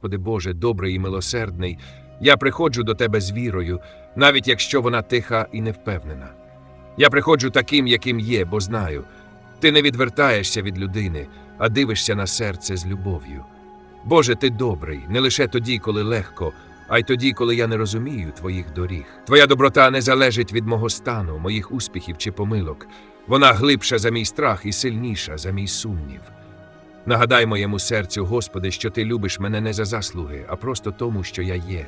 Господи Боже, добрий і милосердний, я приходжу до Тебе з вірою, навіть якщо вона тиха і невпевнена. Я приходжу таким, яким є, бо знаю, ти не відвертаєшся від людини, а дивишся на серце з любов'ю. Боже, ти добрий, не лише тоді, коли легко, а й тоді, коли я не розумію твоїх доріг. Твоя доброта не залежить від мого стану, моїх успіхів чи помилок. Вона глибша за мій страх і сильніша за мій сумнів. Нагадай моєму серцю, Господи, що ти любиш мене не за заслуги, а просто тому, що я є.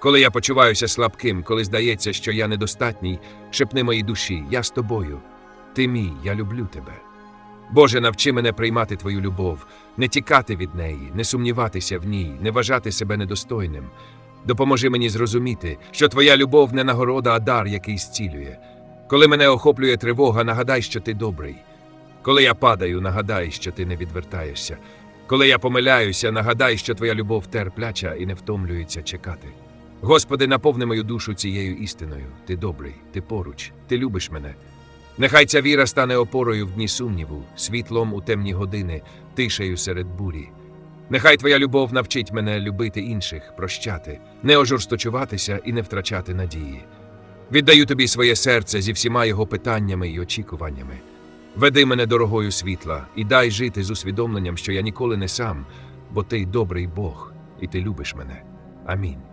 Коли я почуваюся слабким, коли здається, що я недостатній, шепни моїй душі, я з тобою. Ти мій, я люблю тебе. Боже, навчи мене приймати Твою любов, не тікати від неї, не сумніватися в ній, не вважати себе недостойним. Допоможи мені зрозуміти, що Твоя любов не нагорода, а дар, який зцілює. Коли мене охоплює тривога, нагадай, що ти добрий. Коли я падаю, нагадай, що ти не відвертаєшся. Коли я помиляюся, нагадай, що Твоя любов терпляча і не втомлюється чекати. Господи, наповни мою душу цією істиною. Ти добрий, ти поруч, ти любиш мене. Нехай ця віра стане опорою в дні сумніву, світлом у темні години, тишею серед бурі. Нехай твоя любов навчить мене любити інших, прощати, не ожорсточуватися і не втрачати надії. Віддаю тобі своє серце зі всіма його питаннями і очікуваннями. Веди мене дорогою світла і дай жити з усвідомленням, що я ніколи не сам, бо ти добрий Бог, і ти любиш мене. Амінь.